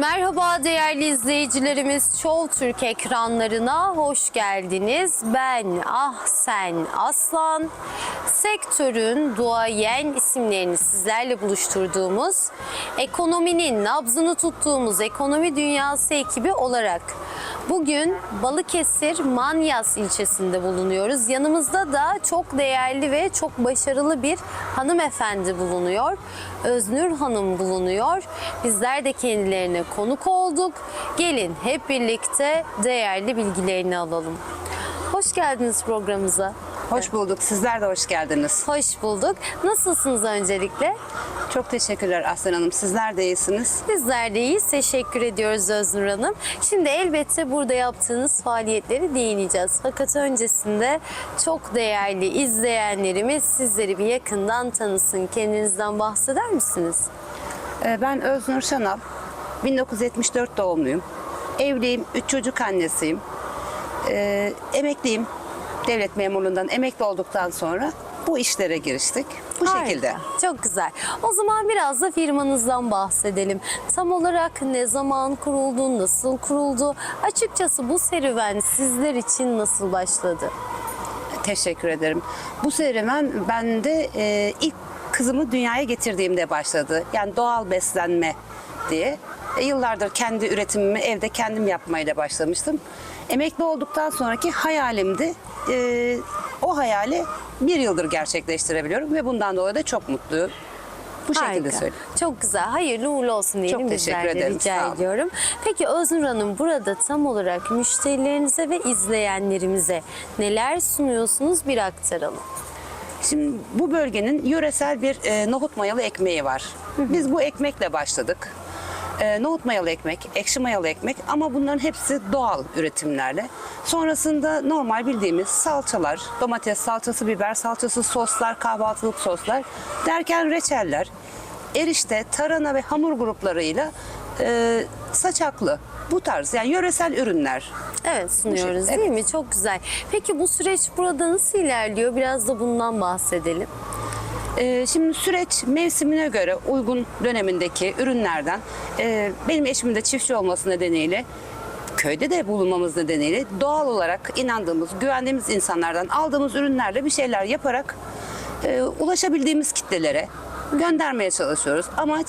Merhaba değerli izleyicilerimiz. Show Türk ekranlarına hoş geldiniz. Ben Ahsen Aslan. Sektörün duayen isimlerini sizlerle buluşturduğumuz, ekonominin nabzını tuttuğumuz ekonomi dünyası ekibi olarak bugün Balıkesir Manyas ilçesinde bulunuyoruz. Yanımızda da çok değerli ve çok başarılı bir hanımefendi bulunuyor. Öznur Hanım bulunuyor. Bizler de kendilerine konuk olduk. Gelin hep birlikte değerli bilgilerini alalım. Hoş geldiniz programımıza. Hoş bulduk. Sizler de hoş geldiniz. Hoş bulduk. Nasılsınız öncelikle? Çok teşekkürler Aslan Hanım. Sizler de iyisiniz. Bizler de iyiyiz. Teşekkür ediyoruz Öznur Hanım. Şimdi elbette burada yaptığınız faaliyetleri değineceğiz. Fakat öncesinde çok değerli izleyenlerimiz sizleri bir yakından tanısın. Kendinizden bahseder misiniz? Ee, Ben Öznur Şanal. 1974 doğumluyum. Evliyim. Üç çocuk annesiyim. Ee, emekliyim. Devlet memurluğundan emekli olduktan sonra bu işlere giriştik. Bu Harika, şekilde. Çok güzel. O zaman biraz da firmanızdan bahsedelim. Tam olarak ne zaman kuruldu, nasıl kuruldu? Açıkçası bu serüven sizler için nasıl başladı? Teşekkür ederim. Bu serüven bende e, ilk kızımı dünyaya getirdiğimde başladı. Yani doğal beslenme diye. E, yıllardır kendi üretimimi evde kendim yapmayla başlamıştım. Emekli olduktan sonraki hayalimdi. E, o hayali bir yıldır gerçekleştirebiliyorum ve bundan dolayı da çok mutluyum. Bu şekilde Harika. söyleyeyim. Çok güzel. Hayırlı uğurlu olsun diyelim Çok teşekkür de ederim. rica Sağ olun. ediyorum. Peki Öznur Hanım burada tam olarak müşterilerinize ve izleyenlerimize neler sunuyorsunuz bir aktaralım. Şimdi bu bölgenin yöresel bir e, nohut mayalı ekmeği var. Biz bu ekmekle başladık. E, nohut mayalı ekmek, ekşi mayalı ekmek ama bunların hepsi doğal üretimlerle. Sonrasında normal bildiğimiz salçalar, domates salçası, biber salçası, soslar, kahvaltılık soslar derken reçeller, erişte, tarhana ve hamur gruplarıyla e, saçaklı bu tarz yani yöresel ürünler. Evet sunuyoruz değil mi? Çok güzel. Peki bu süreç burada nasıl ilerliyor? Biraz da bundan bahsedelim. Ee, şimdi süreç mevsimine göre uygun dönemindeki ürünlerden e, benim eşimin de çiftçi olması nedeniyle köyde de bulunmamız nedeniyle doğal olarak inandığımız, güvendiğimiz insanlardan aldığımız ürünlerle bir şeyler yaparak e, ulaşabildiğimiz kitlelere göndermeye çalışıyoruz. Amaç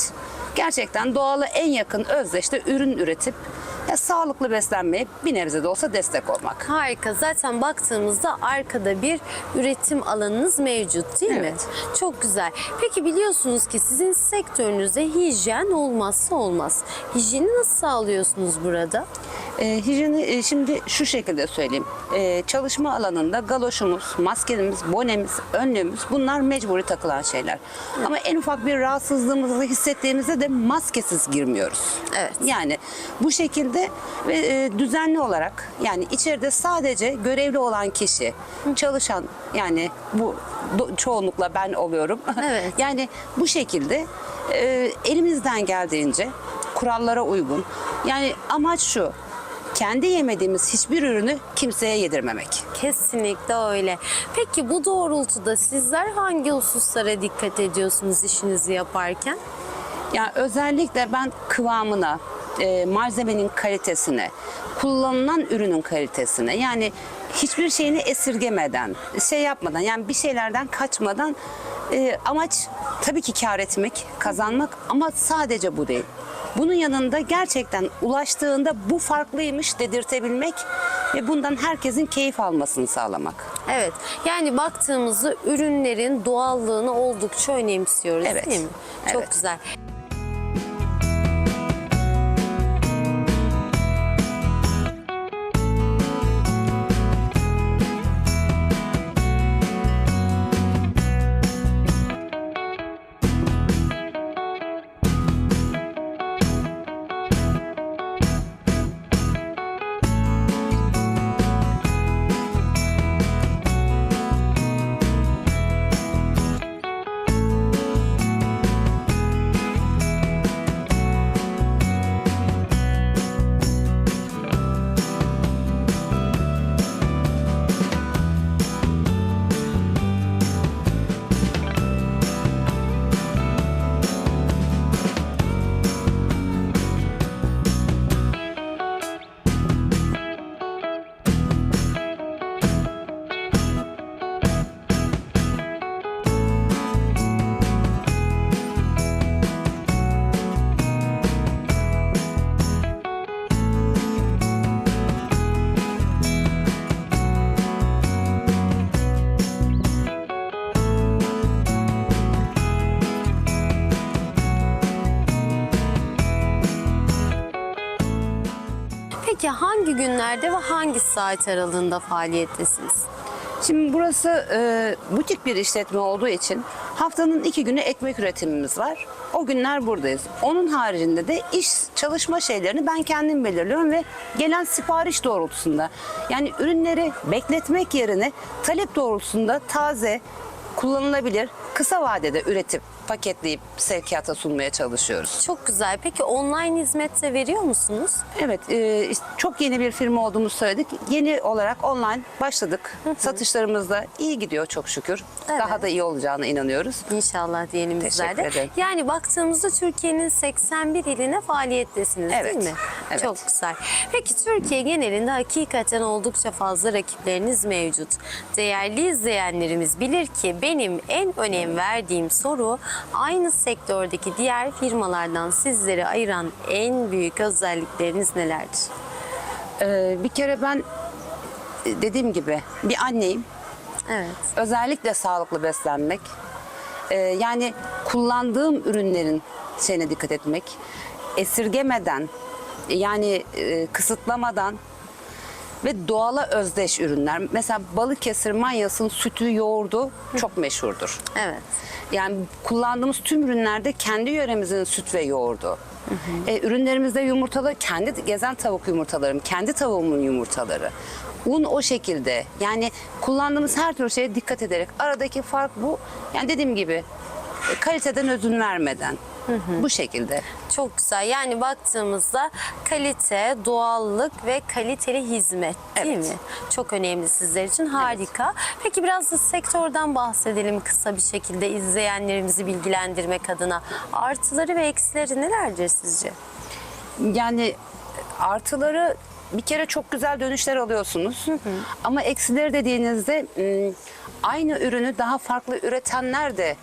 gerçekten doğala en yakın özdeşte ürün üretip ya, sağlıklı beslenmeye bir nebze de olsa destek olmak. Harika. Zaten baktığımızda arkada bir üretim alanınız mevcut değil mi? Evet. Çok güzel. Peki biliyorsunuz ki sizin sektörünüzde hijyen olmazsa olmaz. Hijyeni nasıl sağlıyorsunuz burada? E, hijyeni e, şimdi şu şekilde söyleyeyim. E, çalışma alanında galoşumuz, maskemiz, bonemiz, önlüğümüz bunlar mecburi takılan şeyler. Ama en ufak bir rahatsızlığımızı hissettiğimizde de maskesiz girmiyoruz. Evet. Yani bu şekilde ve e, düzenli olarak yani içeride sadece görevli olan kişi, çalışan yani bu do- çoğunlukla ben oluyorum. Evet. yani bu şekilde e, elimizden geldiğince kurallara uygun. Yani amaç şu. Kendi yemediğimiz hiçbir ürünü kimseye yedirmemek. Kesinlikle öyle. Peki bu doğrultuda sizler hangi hususlara dikkat ediyorsunuz işinizi yaparken? Yani özellikle ben kıvamına, e, malzemenin kalitesine, kullanılan ürünün kalitesine yani hiçbir şeyini esirgemeden, şey yapmadan yani bir şeylerden kaçmadan e, amaç tabii ki kar etmek, kazanmak ama sadece bu değil. Bunun yanında gerçekten ulaştığında bu farklıymış dedirtebilmek ve bundan herkesin keyif almasını sağlamak. Evet. Yani baktığımızda ürünlerin doğallığını oldukça önemsiyoruz Evet. değil mi? Çok Evet. güzel. Peki hangi günlerde ve hangi saat aralığında faaliyettesiniz? Şimdi burası e, butik bir işletme olduğu için haftanın iki günü ekmek üretimimiz var. O günler buradayız. Onun haricinde de iş çalışma şeylerini ben kendim belirliyorum ve gelen sipariş doğrultusunda yani ürünleri bekletmek yerine talep doğrultusunda taze, kullanılabilir, kısa vadede üretip paketleyip sevkiyata sunmaya çalışıyoruz. Çok güzel. Peki online hizmet de veriyor musunuz? Evet, e, çok yeni bir firma olduğumuzu söyledik. Yeni olarak online başladık. Satışlarımız da iyi gidiyor çok şükür. Evet. Daha da iyi olacağına inanıyoruz. İnşallah diyelim bizler de. Ederim. Yani baktığımızda Türkiye'nin 81 iline faaliyettesiniz Evet, değil mi? Evet. Çok güzel. Peki Türkiye genelinde hakikaten oldukça fazla rakipleriniz mevcut. Değerli izleyenlerimiz bilir ki benim en önem verdiğim soru aynı sektördeki diğer firmalardan sizleri ayıran en büyük özellikleriniz nelerdir? Ee, bir kere ben e, dediğim gibi bir anneyim. Evet. Özellikle sağlıklı beslenmek. Ee, yani kullandığım ürünlerin şeyine dikkat etmek. Esirgemeden yani e, kısıtlamadan ve doğala özdeş ürünler. Mesela Balıkesir Manyas'ın sütü, yoğurdu çok meşhurdur. Evet. Yani kullandığımız tüm ürünlerde kendi yöremizin süt ve yoğurdu. E, ürünlerimizde yumurtalı, kendi gezen tavuk yumurtalarım, kendi tavuğumun yumurtaları. Un o şekilde. Yani kullandığımız her türlü şeye dikkat ederek. Aradaki fark bu. Yani dediğim gibi e, kaliteden ödün vermeden. Bu şekilde. Çok güzel. Yani baktığımızda kalite, doğallık ve kaliteli hizmet değil Evet. mi? Çok önemli sizler için. Harika. Peki biraz da sektörden bahsedelim kısa bir şekilde izleyenlerimizi bilgilendirmek adına. Artıları ve eksileri nelerdir sizce? Yani artıları bir kere çok güzel dönüşler alıyorsunuz. Ama eksileri dediğinizde ım, aynı ürünü daha farklı üretenler de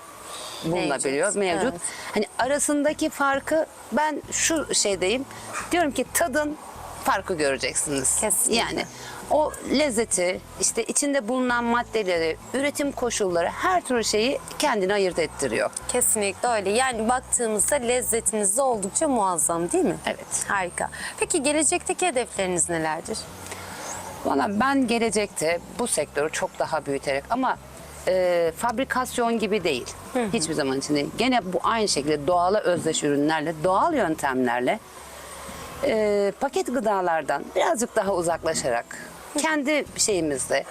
bulunabiliyor, Mevcut, mevcut. evet. Hani arasındaki farkı ben şu şeydeyim. Diyorum ki tadın farkı göreceksiniz. Kesinlikle. Yani o lezzeti, işte içinde bulunan maddeleri, üretim koşulları her türlü şeyi kendini ayırt ettiriyor. Kesinlikle öyle. Yani baktığımızda lezzetiniz de oldukça muazzam değil mi? Evet. Harika. Peki gelecekteki hedefleriniz nelerdir? Valla ben gelecekte bu sektörü çok daha büyüterek ama e, fabrikasyon gibi değil. Hiçbir zaman için değil. Gene bu aynı şekilde doğala özdeş ürünlerle, doğal yöntemlerle e, paket gıdalardan birazcık daha uzaklaşarak kendi şeyimizde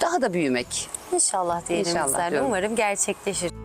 daha da büyümek. İnşallah diyelim İnşallah. Umarım gerçekleşir.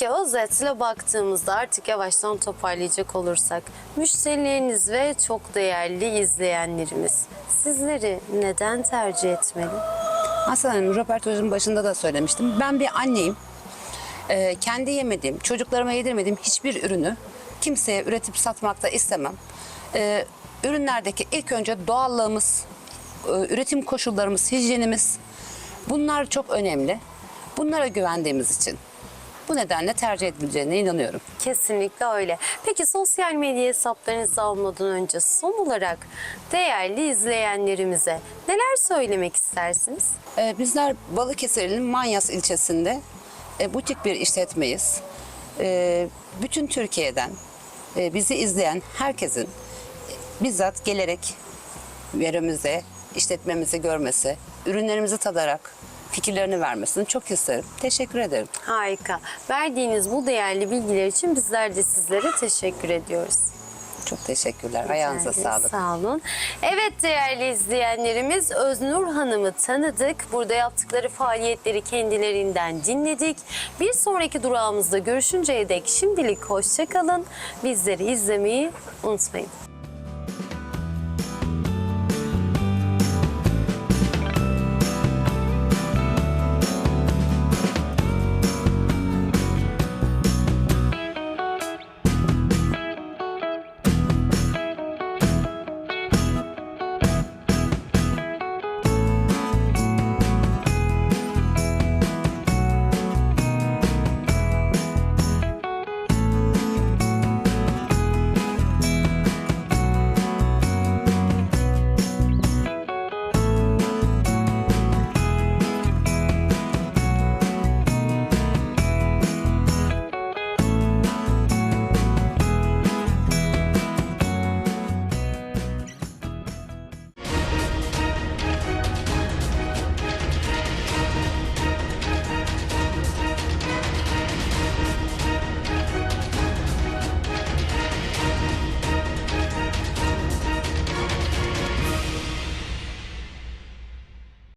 Peki özetle baktığımızda artık yavaştan toparlayacak olursak müşterileriniz ve çok değerli izleyenlerimiz sizleri neden tercih etmeli? Aslan Hanım röportajın başında da söylemiştim. Ben bir anneyim. Ee, kendi yemediğim, çocuklarıma yedirmediğim hiçbir ürünü kimseye üretip satmakta istemem. Ee, ürünlerdeki ilk önce doğallığımız, e, üretim koşullarımız, hijyenimiz bunlar çok önemli. Bunlara güvendiğimiz için bu nedenle tercih edileceğine inanıyorum. Kesinlikle öyle. Peki sosyal medya hesaplarınızı almadan önce son olarak değerli izleyenlerimize neler söylemek istersiniz? Ee, bizler Balıkesir'in Manyas ilçesinde e, butik bir işletmeyiz. Ee, bütün Türkiye'den e, bizi izleyen herkesin e, bizzat gelerek yerimize, işletmemizi görmesi, ürünlerimizi tadarak fikirlerini vermesini çok isterim. Teşekkür ederim. Harika. Verdiğiniz bu değerli bilgiler için bizler de sizlere teşekkür ediyoruz. Çok teşekkürler. Ayağınıza Rica sağlık. Sağ olun. Evet değerli izleyenlerimiz Öznur Hanım'ı tanıdık. Burada yaptıkları faaliyetleri kendilerinden dinledik. Bir sonraki durağımızda görüşünceye dek şimdilik hoşçakalın. Bizleri izlemeyi unutmayın.